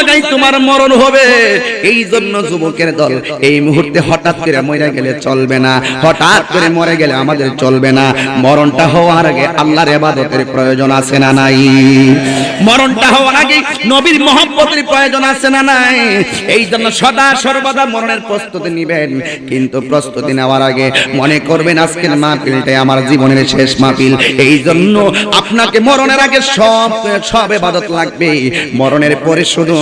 জায়গায় তোমার মরণ হবে। এই জন্য যুবকের দল এই মুহূর্তে হঠাৎ করে মরে গেলে চলবে না। হঠাৎ করে মরে গেলে আমাদের চলবে না। মরণটা হওয়ার আগে আল্লাহর ইবাদতের প্রয়োজন আছে না নাই? মরণটা হওয়ার আগে নবীর মহব্বতের প্রয়োজন আছে না নাই? এই জন্য সদা সর্বদা মরণের প্রস্তুতি নিবেন। কিন্তু প্রস্তুতি নেওয়ার আগে মনে করবেন আজকের মাহফিলটাই আমার জীবনের শেষ মাহফিল। এই জন্য আপনাকে মরণের আগে সব সব ইবাদত লাগবে মরণের পরে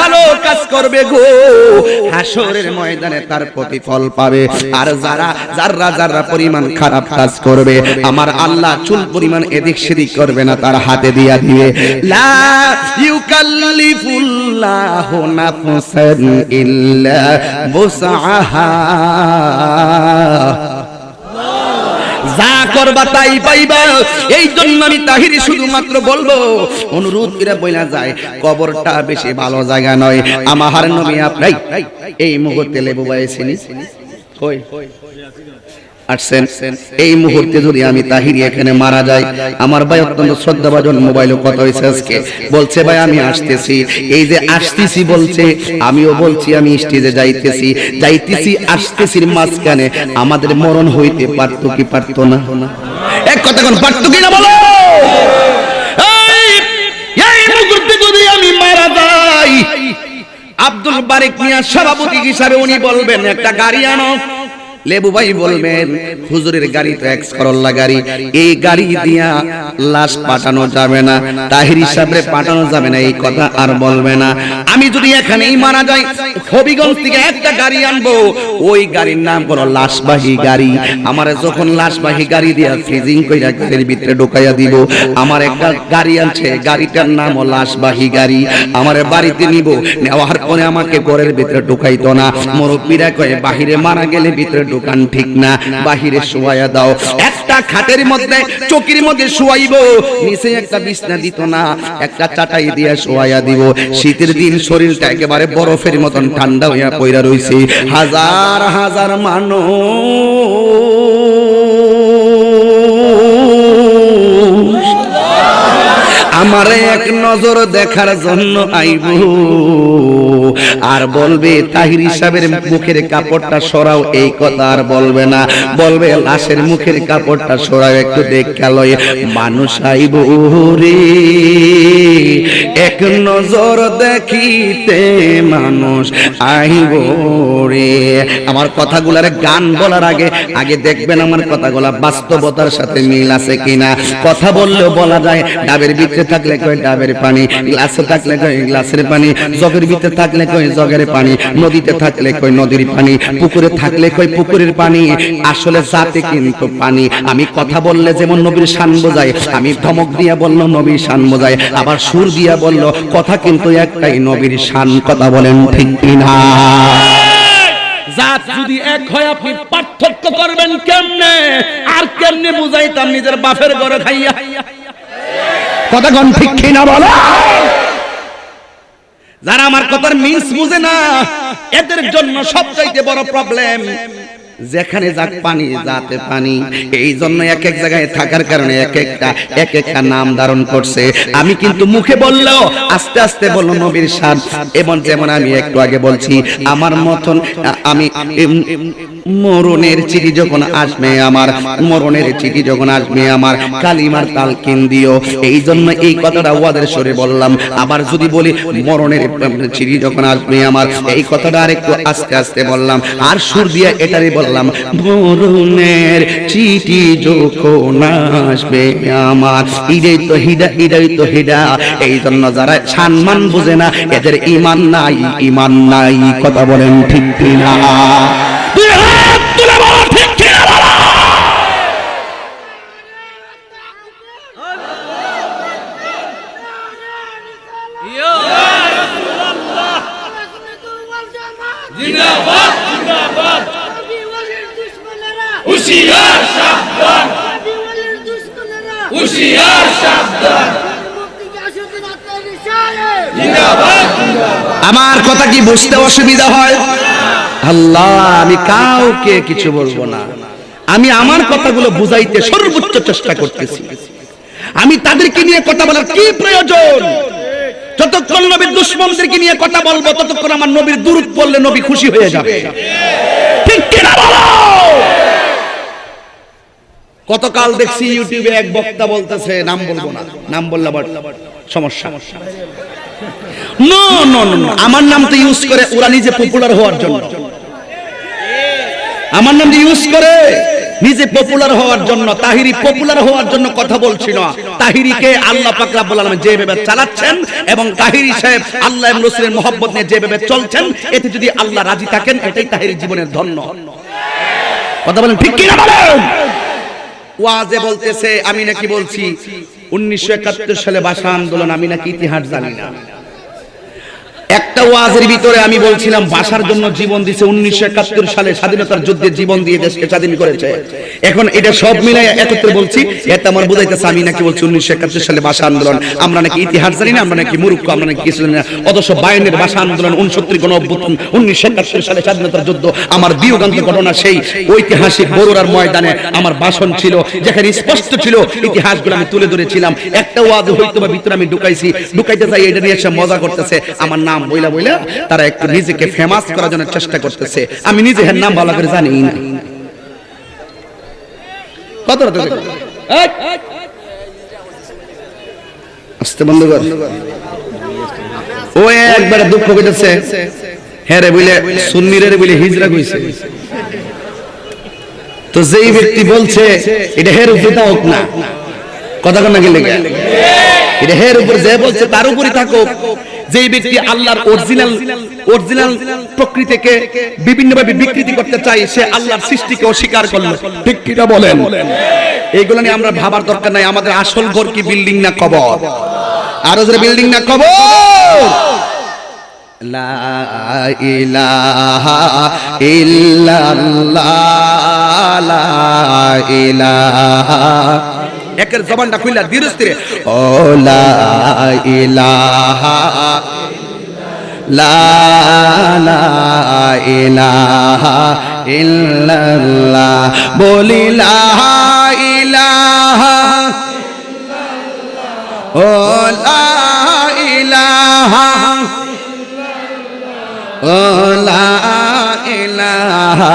ভালো কাজ করবে গো। হাসরের ময়দানে তার প্রতিফল পাবে। আর যারা, যাররা যাররা পরিমাণ খারাপ কাজ করবে, আমার আল্লাহ চুল পরিমাণ এদিক সেদিক করবে না, তার হাতে দিয়া দিবে। লা ইউকাল্লিফুল্লাহু নাফসান ইল্লা বুসআহা। যা করবা তাই পাইবা। এই জন্য আমি তাহিরি শুধুমাত্র বলব, অনুরোধ করে বইলা যায়, কবরটা বেশি ভালো জায়গা নয়। আমার নবী আপনাই এই মুহূর্তে লেবু বাইছিনি কই? আসছেন। এই মুহূর্তে যদি আমি তাহিরি এখানে মারা যাই, আমার ভাই অত্যন্ত শ্রদ্ধাভাজন মোবাইলে কথা হয়েছে আজকে। বলছে, ভাই, আমি আসতেছি। এই যে আসতেছি বলছে, আমিও বলছি, আমি স্টেজে যাইতেছি। যাইতেছি, আসতেছির মাঝখানে আমাদের মরণ হইতে পারতো কি পারতো না? এক কথা কোন পারতো কি না বলো এই মুহূর্তে যদি আমি মারা যাই, আব্দুল বারিক মিয়া সভাপতি হিসাবে উনি বলবেন, একটা গাড়ি আনো। লেবু ভাই বলবেন হুজুরের গাড়ি তো এক্স করল্লা গাড়ি। এই গাড়ি দিয়া লাশ পাঠানো যাবে না, তাহির হিসাবে পাঠানো যাবে না, এই কথা আর বলবে না। আমি যদি এখানেই মারা যাই, হবিগঞ্জ থেকে একটা গাড়ি আনব, ওই গাড়ির নাম হলো লাশবাহী গাড়ি। আমার যখন লাশবাহী গাড়ি দিয়া ফ্রিজিং কইরা গাড়ির ভিতরে ঢোকাইয়া দিব, আমার একটা গাড়ি আনছে, গাড়িটার নাম হলো লাশবাহী গাড়ি। আমার বাড়িতে নিব, নেওয়ার পরে আমাকে ঘরের ভিতরে ঢোকাইতো না। মুরব্বীরা কয়ে, বাহিরে মারা গেলে ভিতরে ঢোকান ঠিক না, বাহিরে শোয়াইয়া দাও। একটা খাটের মধ্যে চকির মধ্যে শোয়াইব। নিচে একটা বিছনা দিত না, একটা চাটাই দিয়া শোয়াইয়া দিব। শীতের দিন শরীরটা একেবারে বরফের মতন ঠান্ডা হইয়া পইরা রইছে। হাজার হাজার মানুষ আমারে এক নজর দেখার জন্য আইব। আর বলবে, তাহির হিসাবের মুখের কাপড়টা সরাও, এই কথা আর বলবে না। বলবে, লাশের মুখের কাপড়টা সরাও, একটু দেখা লয়, মানুষ আইব রে। এক নজর দেখিতে মানুষ আইব রে। আমার কথাগুলার গান বলার আগে আগে দেখবেন আমার কথাগুলা বাস্তবতার সাথে মিল আছে কিনা। কথা বললেও বলা যায়, ডাবের ভিতরে থাকলে কয় ডাবের পানি? গ্লাসে থাকলে কয় গ্লাসের পানি? জগের ভিতরে থাকলে কয় জগের পানি? নদীতে থাকলে কয় নদীর পানি? পুকুরে থাকলে কয় পুকুরের পানি? আসলে জাতে কিন্তু পানি। আমি কথা বললে যেমন নবীর শান বোঝায়, আমি ধমক দিয়া বলল নবীর শান বোঝায়, আবার সুর দিয়া বলল, কথা কিন্তু একটাই নবীর শান, কথা বলেন ঠিক কিনা? জাত যদি এক হয়, আপনি পার্থক্য করবেন কেমনে? আর কেমনে বুঝাইতাম নিজের বাপের ঘরে খাইয়া? কোন ঠিক কিনা বলো। যারা আমার কথার মিন্স বুঝে না, এদের জন্য সবচাইতে বড় প্রবলেম যেখানে যাক পানি যাতে পানি। এই জন্য এক এক জায়গায় থাকার কারণে এক একটা এক একটা নাম ধারণ করছে। আমি কিন্তু মুখে বললেও আস্তে আস্তে বলল নবীর সাদ এবং যেমন আমি একটু আগে বলছি আমার মতন আমি মরণের চিঠি যখন আসবে আমার মরণের চিঠি যখন আসবে আমার কালিমার তালকিন দিও। এই জন্য এই কথাটা ওয়াদের সরে বললাম। আবার যদি বলি মরণের চিঠি যখন আসবে আমার এই কথাটা আরেকটু আস্তে আস্তে বললাম আর সুর দিয়ে এটারই বললাম বললাম মরণের চিঠি যখন আসবে আমার ইডাই তো হিডা ইডাই তো হিডা এই জন্য যারা সম্মান বুঝে না, এদের ইমান নাই ইমান নাই, কথা বলেন ঠিক বলো ঠিক আমার কথা কি বুঝতে অসুবিধা হয়? আল্লাহ, আমি কাউকে কিছু বলব না। আমি আমার কথাগুলো বুঝাইতে সর্বোচ্চ চেষ্টা করতেছি। আমি তাদেরকে নিয়ে কথা বলার কি প্রয়োজন? যতক্ষণ নবীর দুশ্মনদেরকে নিয়ে কথা বলব, ততক্ষণ আমার নবীর দূরত পড়লে নবী খুশি হয়ে যাবে ঠিক কিনা বলো গতকাল দেখছি ইউটিউবে এক বক্তা বলতেছে নাম বলব না নাম বললে আবার সমস্যা। আমার নাম তো ইউজ করে ওরা নিজে পপুলার হওয়ার জন্য। আমার নাম ইউজ করে নিজে পপুলার হওয়ার জন্য। তাহিরি পপুলার হওয়ার জন্য কথা বলছি না। তাহিরিকে আল্লাহ পাক রাব্বুল আলামিন যেভাবে চালাচ্ছেন এবং তাহিরি সাহেব আল্লাহ এবং রাসূলের মহব্বত নিয়ে যেভাবে চলছেন এতে যদি আল্লাহ রাজি থাকেন এটাই তাহিরি জীবনের ধন্য। কথা বলেন ঠিক কি না বলেন? ওয়াজে বলতেছে, আমি নাকি বলছি, উনিশশো একাত্তর সালে ভাষা আন্দোলন, আমি নাকি ইতিহাস জানি না। একটা ওয়াজের ভিতরে আমি বলছিলাম ভাষার জন্য জীবন দিয়েছে উনিশশো একাত্তর সালে স্বাধীনতার যুদ্ধে জীবন দিয়ে দেশকে স্বাধীন করেছে। এখন এটা সব মিলাই একত্রে বলছি এটা আমার বোঝাইতেছে আমি নাকি বলছি উনিশশো একাত্তর সালে ভাষা আন্দোলন। আমরা নাকি ইতিহাস জানি না, আমরা নাকি মূর্খ আমরা নাকি কিছু না। অথচ বায়নের ভাষা আন্দোলন উনসত্তর গণ অভ্যুত্থান, উনিশশো একাত্তর সালে স্বাধীনতার যুদ্ধ, আমার বিয়োগান্ত ঘটনা সেই ঐতিহাসিক বড়ুরার ময়দানে আমার ভাষণ ছিল, যেখানে স্পষ্ট ছিল, ইতিহাসগুলো আমি তুলে ধরেছিলাম। একটা ওয়াজ হয়তো বা ভিতরে আমি ঢুকাইছি, ঢুকাইতে চাই এটা নিয়ে এসে মজা করতেছে। আমার নাম বইলা বইলা তারা একটু নিজেকে ফেমাস করার জন্য চেষ্টা করতেছে। আমি নিজে হ্যাঁ নাম ভালো করে জানি। না কত কর। ও একবার দুঃখ পেতেছে হ্যাঁ রে সুন্নিরে হিজরা কইছে। তো যেই ব্যক্তি বলছে, এটা হের উপরে হোক না। কথা কন গেলে এটা হের উপর যে বলছে, তার উপরই থাকুক। যেই ব্যক্তি আল্লাহর অরিজিনাল অরিজিনাল প্রকৃতিকে বিভিন্ন ভাবে বিকৃতি করতে চাই সে আল্লাহর সৃষ্টিকে অস্বীকার করল। ঠিক কিটা বলেন? এইগুলো নিয়ে আমরা ভাবার দরকার নাই, আমাদের আসল ঘর কি বিল্ডিং না কবর? আরও যে বিল্ডিং না কবর? লা ইলাহা ইল্লাল্লাহ, লা ইলাহা একের জবানটা খুললা ধীরে স্থিরে ও লা ইলাহা লা ইলাহা ইল্লাল্লাহ। বলি লা ইলাহা ও লা ইলাহা ও লা ইলাহা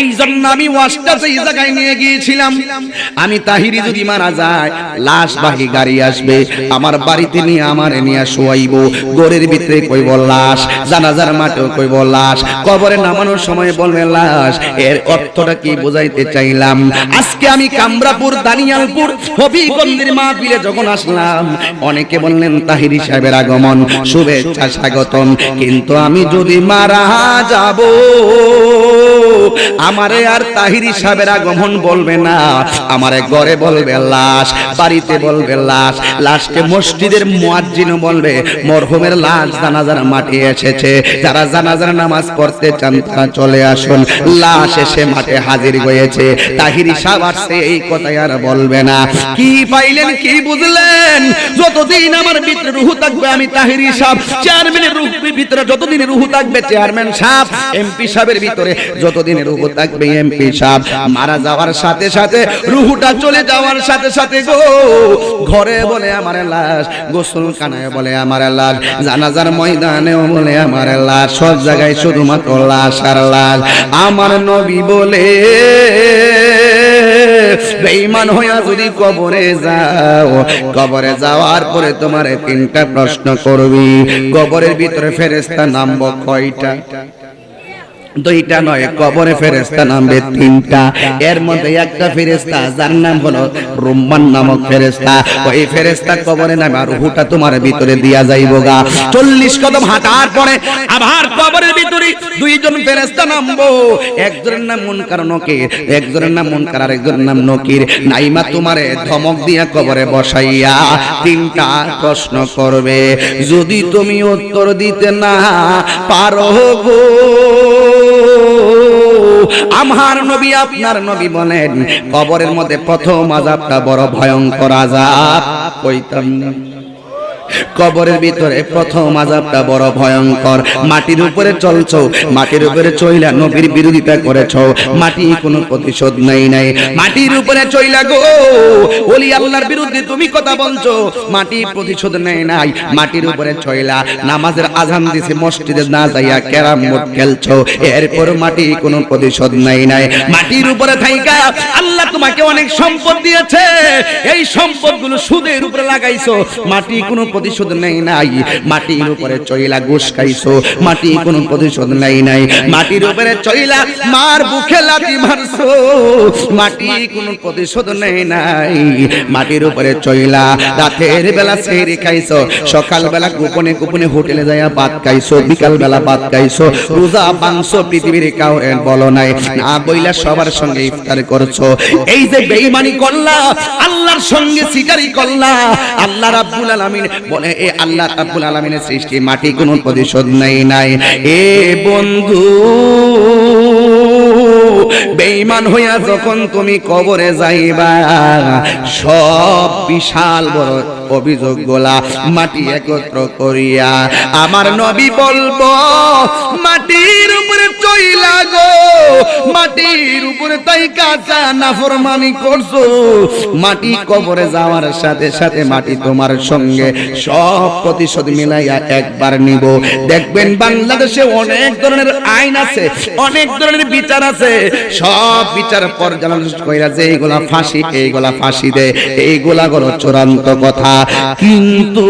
এই জন্য আমি ওয়াজটা সেই জায়গায় নিয়ে গিয়েছিলাম। আমি তাহিরি যদি মারা যায়, লাশ বাহি গাড়ি আসবে, আমার বাড়িতে নিয়ে আমার নিয়ে শোয়াইব। গোরের ভিতরে কইব লাশ, জানাজার মাঠেও কইব লাশ, কবরে নামানোর সময় বলবে লাশ, এর অর্থটা কি বোঝাইতে চাইলাম? আজকে আমি কামরাপুর, দানিয়ালপুর, হবিগঞ্জের মাহফিলে যখন আসলাম, অনেকে বললেন, তাহিরি সাহেবের আগমন, শুভেচ্ছা স্বাগতম, কিন্তু আমি যদি মারা যাব আমারে আর তাহিরি সাহেবের আগমন বলবে না। আমারে ঘরে বলবে লাশ, বাড়িতে বলবে লাশ, লাশকে মসজিদের মুয়াজ্জিন বলবে। মরহুমের লাশ জানাজার মাঠে এসেছে। যারা জানাজার নামাজ পড়তে চান, তারা চলে আসুন। লাশ এসে মাঠে হাজির হয়েছে। তাহিরি সাহেব আসছে এই কথাই আর বলবে না। কি পাইলেন, কি বুঝলেন? যতদিন আমার ভিতরে রুহু থাকবে, আমি তাহিরি সাহেব, চেয়ারম্যানের রুহ ভিতরে যতদিন রুহু থাকবে, চেয়ারম্যান সাহেব, এমপি সাহেবের ভিতরে যতদিন রুহু থাকবে এমপি সাহেব। মারা যাওয়ার সাথে সাথে রুহুটা চলে যাওয়ার সাথে সাথে গো। ঘরে বলে আমার লাশ গোসল কানায় বলে আমার লাশ জানাজার ময়দানেও বলে আমার লাশ সব জায়গায় শুধুমাত্র লাশ আর লাশ। আমার নবী বলে বেঈমান হইয়া যদি কবরে যাও কবরে যাওয়ার পরে তোমার তিনটা প্রশ্ন করবি। কবরের ভিতরে ফেরেস্তা নামবো কয়টা? দুইটা নয় কবরে ফেরেস্তা নামবে তিনটা। এর মধ্যে একটা ফেরেস্তা যার নাম হলো রুম্মান নামক ফেরেস্তা ওই ফেরেস্তা কবরে নামে আর রুহুটা তোমার ভিতরে দিয়া যাইব গা চল্লিশ কদম হাঁটার পরে আবার কবরের ভিতরে দুইজন ফেরেস্তা নামবো। একজনের নাম মুনকার নকির একজনের নাম মুনকার আর একজনের নাম নকির। নাইমা তোমারে ধমক দিয়া কবরে বসাইয়া তিনটা প্রশ্ন করবে। যদি তুমি উত্তর দিতে না পারো গো আমার নবী আপনার নবী বলেন কবরের মধ্যে প্রথম আজাবটা বড় ভয়ঙ্কর আজাব কইতাম না কবরের ভিতরে প্রথম আজাবটা বড় ভয়ঙ্কর। মাটির উপরে চলছো, মাটির উপরে চইলা নবীর বিরোধিতা করেছ। মাটি কোনো প্রতিশোধ নেই নাই। মাটির উপরে চইলা গো, ওলি আল্লাহর বিরুদ্ধে তুমি কথা বলছো, মাটি প্রতিশোধ নেই নাই। মাটির উপরে চইলা নামাজের আজান দিছে, মসজিদে না যাইয়া ক্যারাম বোর্ড খেলছো, এরপর মাটি কোনো প্রতিশোধ নেই নাই। মাটির উপরে থাইকা আল্লাহ তোমাকে অনেক সম্পদ দিয়েছে, এই সম্পদগুলো সুদের উপরে লাগাইছো। মাটি কোনো প্রতিশোধ নেই নাই। মাটির উপরে চইলা ঘুষ খাইছো। মাটি কোনো প্রতিশোধ নেই নাই। মাটির উপরে চইলা মার বুকে লাথি মারছো। মাটি কোনো প্রতিশোধ নেই নাই। মাটির উপরে চইলা রাতের বেলা সেহরি খাইছো। সকাল বেলা গোপনে গোপনে হোটেলে যাইয়া ভাত খাইছো। বিকাল বেলা ভাত খাইছো। রোজা পৃথিবীর কাউ বলো নাই। না বইলা সবার সঙ্গে ইফতার করছ। এই যে বেঈমানি করলা আল্লাহর সঙ্গে সিটারি করলা আল্লাহ রাব্বুল আলামিন বলে এ আল্লাহ রাব্বুল আলামিনের সৃষ্টি মাটি কোনো প্রতিশোধ নাই নাই। এ বন্ধু বেঈমান হইয়া যখন তুমি কবরে যাইবা সব বিশাল বড় অভিযোগ গোলা মাটি একত্র করিয়া আমার নবী বলব মাটির চইলা গো, মাটির উপরে তাই কাঁচা নাফরমানি করছ। মাটি কবরে যাওয়ার সাথে সাথে মাটি তোমার সঙ্গে সব প্রতিশোধ মিলাইয়া একবার নিব। দেখবেন বাংলাদেশে অনেক ধরনের আইন আছে, অনেক ধরনের বিচার আছে। সব বিচার পর্যালোচনা কইরা যে এইগুলা ফাঁসি এইগুলা ফাঁসি দে, এইগুলা হলো চূড়ান্ত কথা। কিন্তু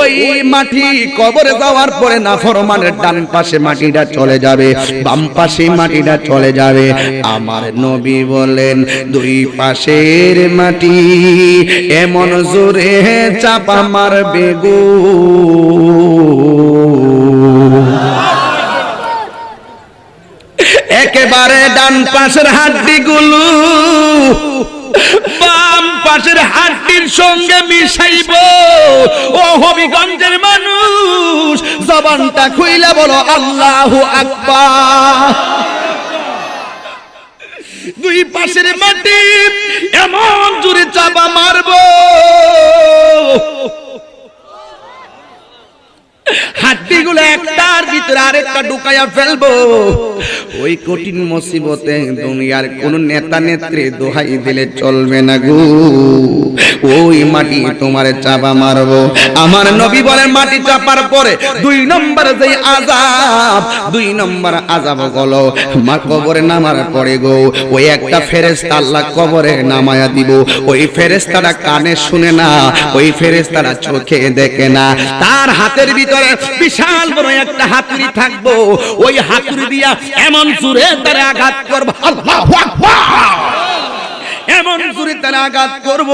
ওই মাটি কবরে যাওয়ার পরে না ফরমানের ডান পাশে মাটিটা চলে যাবে, বাম পাশে মাটিটা চলে যাবে। আমার নবী বলেন দুই পাশের মাটি এমন জোরে চাপা মারবে গো। একেবারে ডান পাশের হাড্ডি গুলো বাম পাশের হাড্ডির সঙ্গে মিশাইব। ও হবিগঞ্জের মানুষ, জবানটা খুইলা বলো, আল্লাহু আকবার। দুই পাশের মাটি এমন জোরে চাপা মারবো হাড্ডিগুলো একটার আরেকটা ঢুকাইয়া ফেলব। ওই কঠিন মুসিবতে দুনিয়ার কোন নেতা নেত্রী দোহাই দিলে চলবে না গো। ওই মাটি তোমার চাপা মারবো। আমার নবী বলেন, মাটি চাপার পরে দুই নম্বর যে আজাব দুই নম্বর আজাব হলো মা কবরে নামার পরে গো, ওই একটা ফেরেস্তা আল্লাহ কবরে নামায়া দিব। ওই ফেরেস্তারা কানে শুনে না, ওই ফেরেস্তারা চোখে দেখে না। তার হাতের ভিতরে বিশাল বড় একটা হাতুড়ি থাকব। ওই হাতুড়ি দিয়া এমন সুরে তারা আঘাত করব। আল্লাহ এমন জোরে তার আঘাত করব।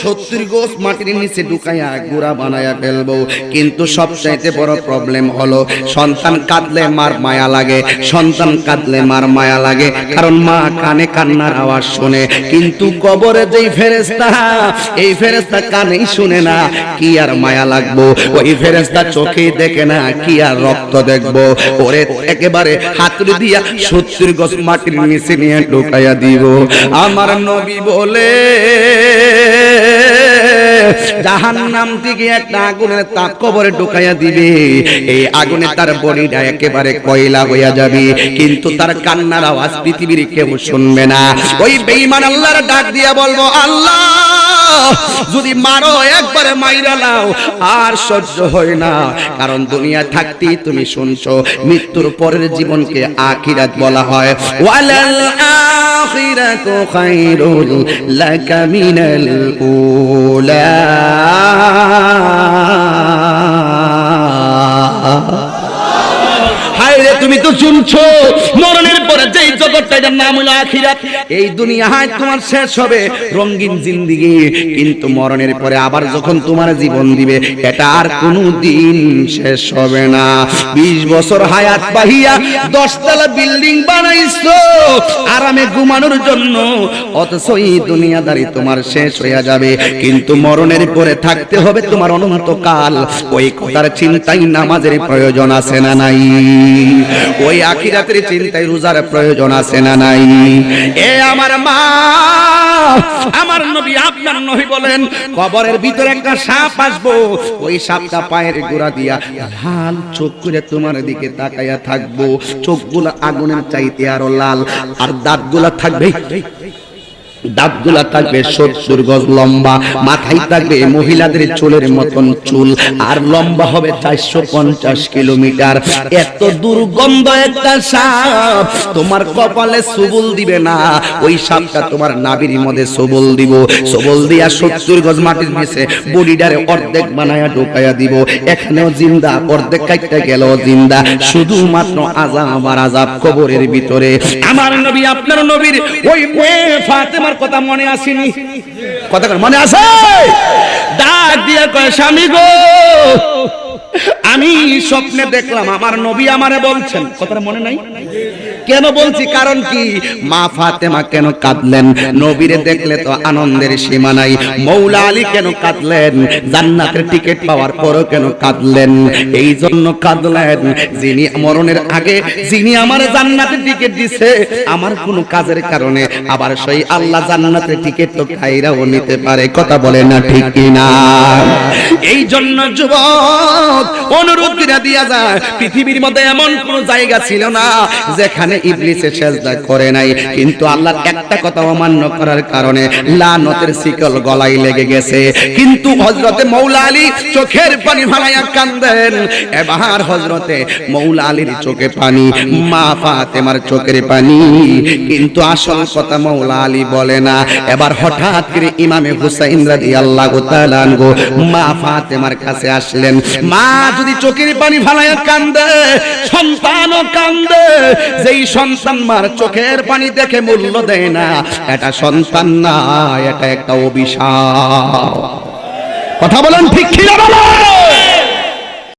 সত্তর গোস মাটির নিচে ঢুকাইয়া গুড়া বানায়া ফেলব। কিন্তু সবচাইতে বড় প্রবলেম হলো সন্তান কাঁদলে মার মায়া লাগে সন্তান কাঁদলে মার মায়া লাগে। কারণ মা কানে কান্নার আওয়াজ শুনে কিন্তু কবরে যেই ফেরেস্তা এই ফেরেস্তা কানেই শুনে না কি আর মায়া লাগবো। ওই ফেরেস্তা চোখেই দেখে না কি আর রক্ত দেখব। ওরে একেবারে হাতুড়ি দিয়া সত্তর গজ মাটির নিচে নিয়ে ঢুকাইয়া দিব। আমার নবী বলে জাহান নাম থেকে একটা আগুনের তাপ কবরে ঢুকাইয়া দিবে। এই আগুনে তার বডিটা একেবারে কয়লা হইয়া যাবে, কিন্তু তার কান্নার আওয়াজ পৃথিবীর কেউ শুনবে না। ওই বেঈমান আল্লাহর ডাক দিয়া বলব, আল্লাহ! যদি মারো, একবারে মাইরা নাও, আর সহ্য হয় না। কারণ দুনিয়া থাকতেই তুমি শুনছো, মৃত্যুর পরের জীবনকে আখিরাত বলা হয়। ওয়ালাল আখিরাতু খায়রুল লাকা মিনাল উলা। হায় তুমি তো শুনছো? মরণের পরে যেই জগৎটা এটার নাম হলো আখিরাত, এই দুনিয়ায় তোমার শেষ হবে রঙিন জিন্দিগি। কিন্তু মরণের পরে আবার যখন তোমার জীবন দিবে, এটা আর কোনো দিন শেষ হবে না। বিশ বছর হায়াত পাহিয়া দশতলা বিল্ডিং বানাইছো, আরামে ঘুমানোর জন্য। অথচ এই দুনিয়াদারি তোমার শেষ হয়ে যাবে। কিন্তু মরণের পরে থাকতে হবে তোমার অনন্তকাল। ওই কথার চিন্তাই নামাজের প্রয়োজন আছে না নাই? ওই আখিরাতের চিন্তায় রোজার প্রয়োজন আছে না নাই? এ আমার মা, আমার নবী আপনার নবী বলেন, কবরের ভিতরে একটা সাপ আসব। ওই সাপটা পায়ের গোড়া দিয়া লাল চোখ করে তোমার দিকে তাকাইয়া থাকব। চোখগুলো আগুনের চাইতে আরও লাল, আর দাঁতগুলা থাকবে দাঁতগুলা থাকবে সত্তর গজ লম্বা, মাথায় থাকবে মহিলাদের চুলের মতন চুল, আর লম্বা হবে চারশো পঞ্চাশ কিলোমিটার। এত দুর্গন্ধ একটা সাপ, তোমার কপালে সবুল দিবে না। ওই সাপটা তোমার নাবির মধ্যে সবল দিব। সবল দিয়া সত্তর গজ মাটির নিচে বডিডারে অর্ধেক বানায়া ঢোকাইয়া দিব। এখানেও জিন্দা, অর্ধেক কাটতে গেল জিন্দা। শুধুমাত্র আজাব আর আজাব কবরের ভিতরে। আমার নবী, আপনার নবীর ওই ফাতেমার কথা মনে আসেনি। কথা মনে আছে? ডাক দিয়ে কয় স্বামী গো আমি স্বপ্নে দেখলাম আমার নবী আমারে বলছেন। কথাটা মনে নাই? কেন বলছি? কারণ কি? মা ফাতেমা কেন কাঁদলেন? নবীরে দেখলে তো আনন্দের সীমা নাই। মৌলা আলী কেন কাঁদলেন? জান্নাতের টিকিট পাওয়ার পরও কেন কাঁদলেন? এই জন্য কাঁদলেন। যিনি মরণের আগে, যিনি আমার জান্নাতের টিকিট দিছে, আমার কোনো কাজের কারণে আবার সেই আল্লাহ জান্নাতের টিকিট তো খাইরাও নিতে পারে। কথা বলে না ঠিক কিনা? এই জন্য যুবক, অনুরোধ করে দিয়া যায়, পৃথিবীর মধ্যে এমন কোন জায়গা ছিল না, যেখানে ইবলিসে সেজদা করে নাই। কিন্তু আল্লাহর একটা কথা অমান্য করার কারণে লানতের শিকল গলায় লেগে গেছে। কিন্তু হযরতে মৌলা আলী চোখের পানি ফালাইয়া কান্দেন। এবার হযরতে মৌলা আলীর চোখে পানি, মা ফাতেমার চোখের পানি। কিন্তু আসল কথা মৌলা আলী বলে না। এবার হঠাৎ করে ইমামে হুসাইন রাদিয়াল্লাহু তাআলা আনহু মা ফাতেমার কাছে আসলেন। মা, যদি চোখের পানি ফালাইয়া কান্দে, সন্তানও কান্দে, যেই সন্তান মার চোখের পানি দেখে মূল্য দেয় না। এটা সন্তান না, এটা একটা অভিশাপ। কথা বলেন ঠিক কিনা বলেন?